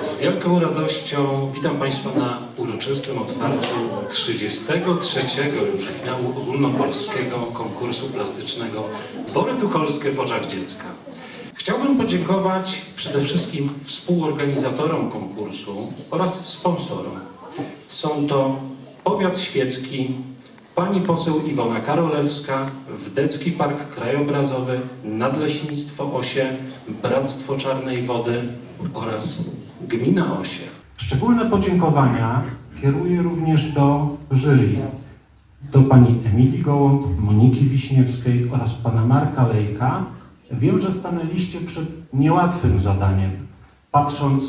Z wielką radością witam Państwa na uroczystym otwarciu 33. już finału ogólnopolskiego konkursu plastycznego Bory Tucholskie w oczach dziecka. Chciałbym podziękować przede wszystkim współorganizatorom konkursu oraz sponsorom. Są to Powiat Świecki, Pani poseł Iwona Karolewska, Wdecki Park Krajobrazowy, Nadleśnictwo Osie, Bractwo Czarnej Wody oraz Gmina Osie. Szczególne podziękowania kieruję również do jury, do pani Emilii Gołąb, Moniki Wiśniewskiej oraz pana Marka Lejka. Wiem, że stanęliście przed niełatwym zadaniem. Patrząc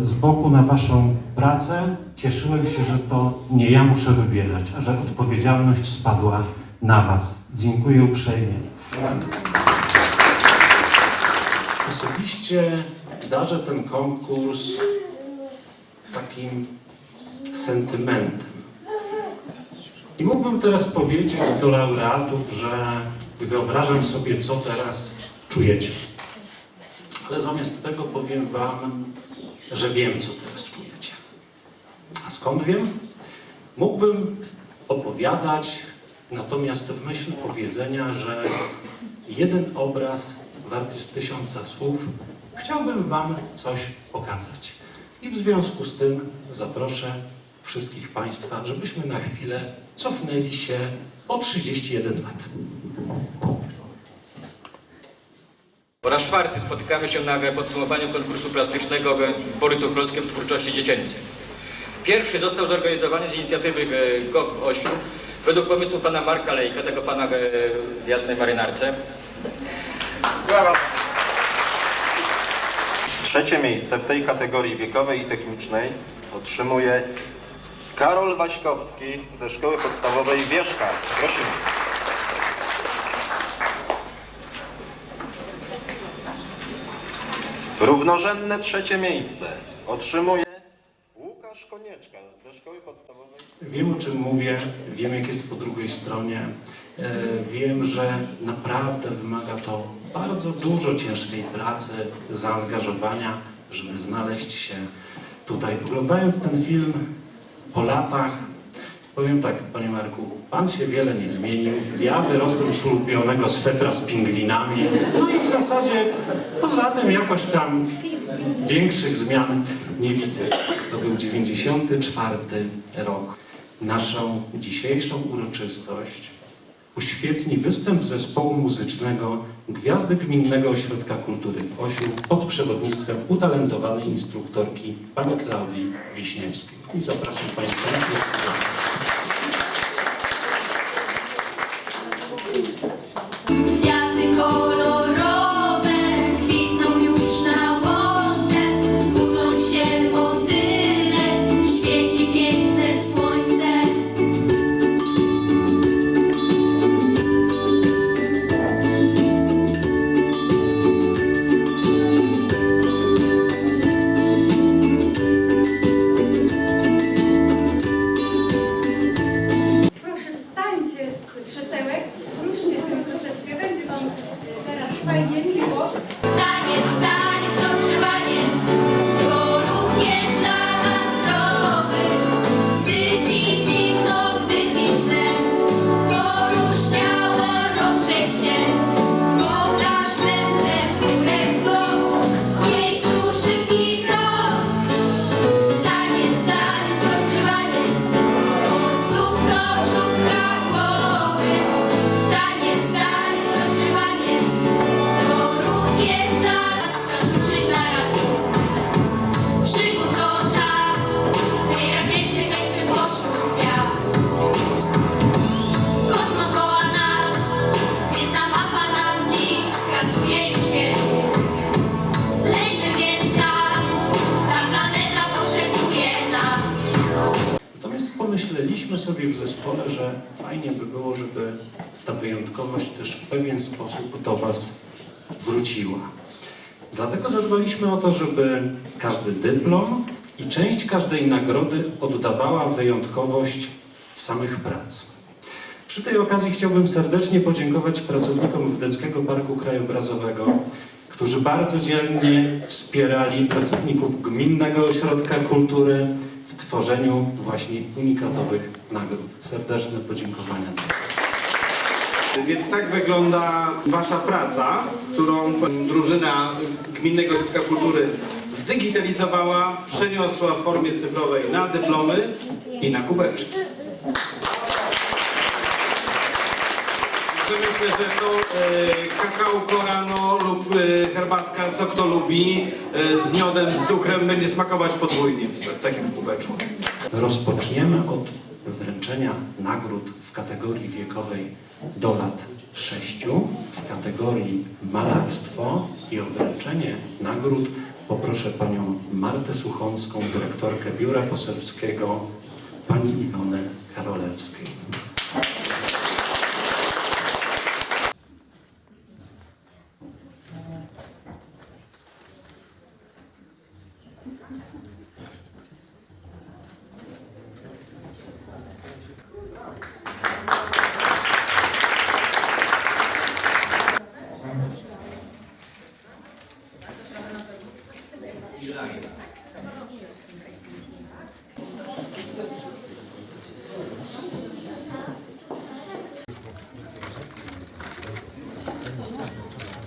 z boku na waszą pracę, cieszyłem się, że to nie ja muszę wybierać, a że odpowiedzialność spadła na was. Dziękuję uprzejmie. Osobiście darzę ten konkurs takim sentymentem. I mógłbym teraz powiedzieć do laureatów, że wyobrażam sobie, co teraz czujecie. Ale zamiast tego powiem Wam, że wiem, co teraz czujecie. A skąd wiem? Mógłbym opowiadać, natomiast w myśl powiedzenia, że jeden obraz wart jest tysiąca słów, chciałbym Wam coś pokazać. I w związku z tym zaproszę wszystkich Państwa, żebyśmy na chwilę cofnęli się o 31 lat. Po raz czwarty spotykamy się na podsumowaniu konkursu plastycznego Bory Tucholskie w twórczości dziecięcej. Pierwszy został zorganizowany z inicjatywy e, GOK Osiu według pomysłu pana Marka Lejka, tego pana e, w Jasnej Marynarce. Trzecie miejsce w tej kategorii wiekowej i technicznej otrzymuje Karol Waśkowski ze Szkoły Podstawowej Wierzcha. Prosimy. Równorzędne trzecie miejsce otrzymuje Łukasz Konieczka ze Szkoły Podstawowej Wiem o czym mówię, wiem jak jest po drugiej stronie. E, Wiem, że naprawdę wymaga to bardzo dużo ciężkiej pracy, zaangażowania, żeby znaleźć się tutaj. Oglądając ten film po latach, powiem tak, Panie Marku, Pan się wiele nie zmienił. Ja wyrosłem z ulubionego swetra z pingwinami. No i w zasadzie poza tym jakoś tam większych zmian nie widzę. To był 94 rok. Naszą dzisiejszą uroczystość uświetni występ zespołu muzycznego Gwiazdy Gminnego Ośrodka Kultury w Osiu pod przewodnictwem utalentowanej instruktorki pani Klaudii Wiśniewskiej. I zapraszam Państwa na wyjątkowość też w pewien sposób do Was wróciła. Dlatego zadbaliśmy o to, żeby każdy dyplom i część każdej nagrody oddawała wyjątkowość samych prac. Przy tej okazji chciałbym serdecznie podziękować pracownikom Wdeckiego Parku Krajobrazowego, którzy bardzo dzielnie wspierali pracowników Gminnego Ośrodka Kultury w tworzeniu właśnie unikatowych nagród. Serdeczne podziękowania. dla Was. Więc tak wygląda Wasza praca, którą drużyna Gminnego Ośrodka Kultury zdigitalizowała, przeniosła w formie cyfrowej na dyplomy i na kubeczki. Myślę, że to e, kakao korano lub e, herbatka, co kto lubi, e, z miodem, z cukrem będzie smakować podwójnie w takim kubeczku. Rozpoczniemy od wręczenia nagród w kategorii wiekowej do lat 6, w kategorii malarstwo i o wręczenie nagród poproszę panią Martę Suchomską, dyrektorkę Biura Poselskiego, pani Iwonę Karolewskiej.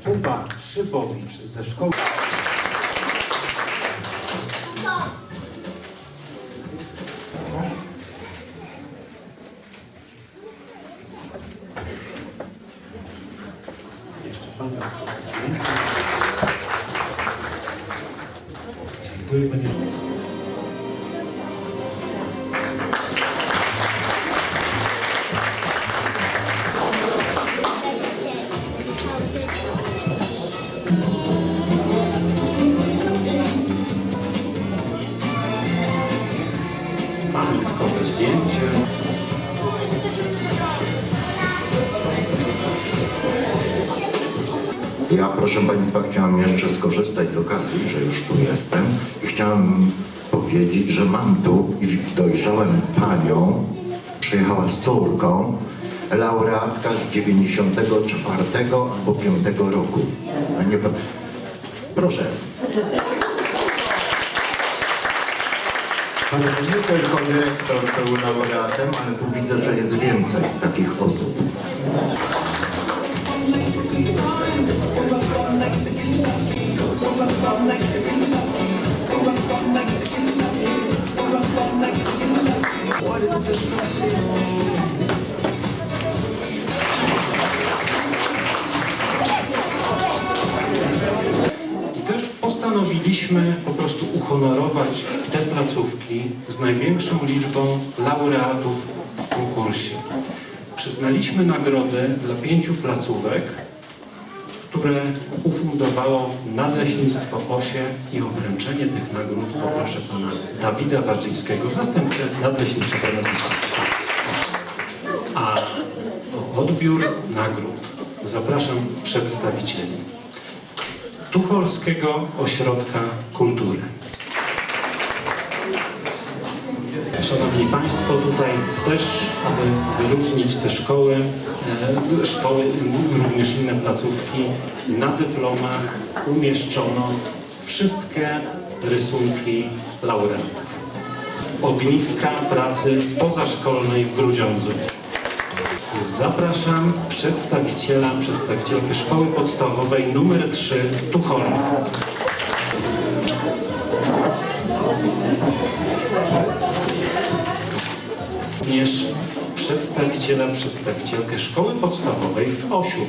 Kuba Szybowicz ze szkoły. Jeszcze pan zdjęcie. Dziękuję panie. Pamiątkowe zdjęcie. Ja, proszę Państwa, chciałem jeszcze skorzystać z okazji, że już tu jestem i chciałem powiedzieć, że mam tu i dojrzałem panią, przyjechała z córką, laureatka z 94 albo 5 roku. A nie, proszę. Ale nie tylko dyrektor był laureatem, ale tu widzę, że jest więcej takich osób. Postanowiliśmy po prostu uhonorować te placówki z największą liczbą laureatów w konkursie. Przyznaliśmy nagrody dla pięciu placówek, które ufundowało Nadleśnictwo Osie i o wręczenie tych nagród poproszę pana Dawida Warzyńskiego, zastępcę Nadleśniczego Nadleśnictwa. A o odbiór nagród zapraszam przedstawicieli Tucholskiego Ośrodka Kultury. Szanowni Państwo, tutaj też, aby wyróżnić te szkoły, e, szkoły, również inne placówki, na dyplomach umieszczono wszystkie rysunki laureatów. Ogniska pracy pozaszkolnej w Grudziądzu. Zapraszam przedstawiciela, przedstawicielkę Szkoły Podstawowej numer 3 w Tucholu. Również przedstawiciela, przedstawicielkę Szkoły Podstawowej w Osiu.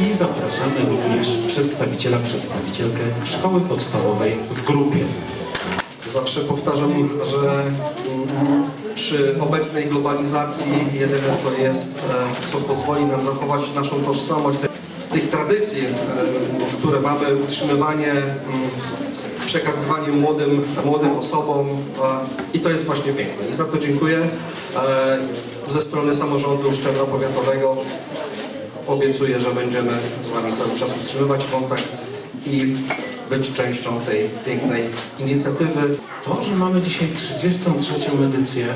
I zapraszamy również przedstawiciela, przedstawicielkę Szkoły Podstawowej w grupie. Zawsze powtarzam, że mm, przy obecnej globalizacji jedyne co jest, e, co pozwoli nam zachować naszą tożsamość, tych tradycji, e, które mamy, utrzymywanie mm, przekazywanie młodym, młodym osobom i to jest właśnie piękne. I za to dziękuję. E, Ze strony samorządu szczebla powiatowego obiecuję, że będziemy z Wami cały czas utrzymywać kontakt i być częścią tej pięknej inicjatywy. To, że mamy dzisiaj 33. edycję,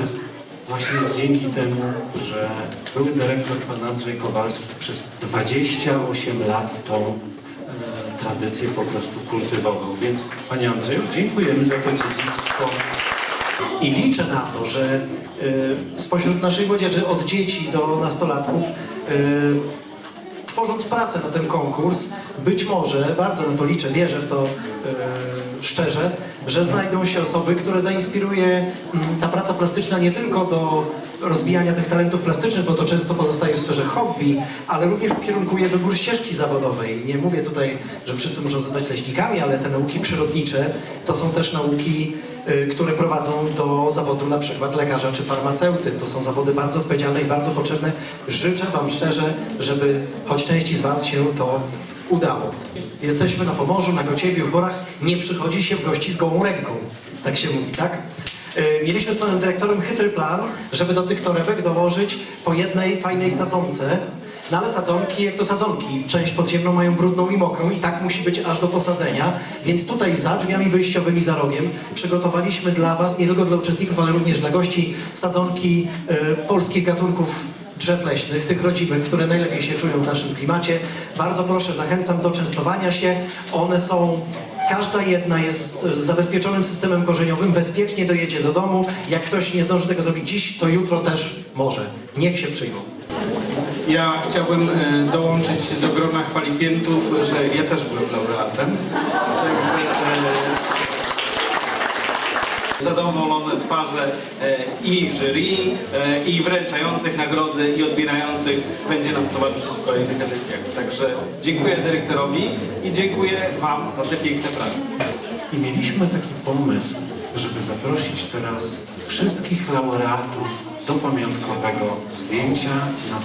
właśnie dzięki temu, że były dyrektor pan Andrzej Kowalski przez 28 lat tą e, tradycję po prostu kultywował. Więc panie Andrzeju, dziękujemy za to dziedzictwo. I liczę na to, że y, spośród naszej młodzieży od dzieci do nastolatków, y, tworząc pracę na ten konkurs, być może, bardzo na to liczę, wierzę w to y, szczerze, że znajdą się osoby, które zainspiruje mm, ta praca plastyczna nie tylko do rozwijania tych talentów plastycznych, bo to często pozostaje w sferze hobby, ale również ukierunkuje wybór ścieżki zawodowej. Nie mówię tutaj, że wszyscy muszą zostać leśnikami, ale te nauki przyrodnicze to są też nauki y, które prowadzą do zawodu na przykład lekarza czy farmaceuty. To są zawody bardzo odpowiedzialne i bardzo potrzebne. Życzę Wam szczerze, żeby choć części z Was się to udało. Jesteśmy na Pomorzu, na Gociewiu, w Borach. Nie przychodzi się w gości z gołą ręką. Tak się mówi, tak? Y, Mieliśmy z panem dyrektorem chytry plan, żeby do tych torebek dołożyć po jednej fajnej sadzonce, no ale sadzonki, jak to sadzonki, część podziemną mają brudną i mokrą i tak musi być aż do posadzenia, więc tutaj za drzwiami wyjściowymi za rogiem przygotowaliśmy dla Was, nie tylko dla uczestników, ale również dla gości sadzonki y, polskich gatunków drzew leśnych, tych rodzimych, które najlepiej się czują w naszym klimacie. Bardzo proszę, zachęcam do częstowania się. One są Każda jedna jest z zabezpieczonym systemem korzeniowym, bezpiecznie dojedzie do domu. Jak ktoś nie zdąży tego zrobić dziś, to jutro też może. Niech się przyjmą. Ja chciałbym e, dołączyć do grona chwalipiętów, że ja też byłem laureatem. Także e, zadowolone twarze e, i jury, e, i wręczających nagrody, i odbierających będzie nam towarzyszyć w kolejnych edycjach. Także dziękuję dyrektorowi i dziękuję Wam za te piękne prace. I mieliśmy taki pomysł, żeby zaprosić teraz wszystkich laureatów do pamiątkowego zdjęcia na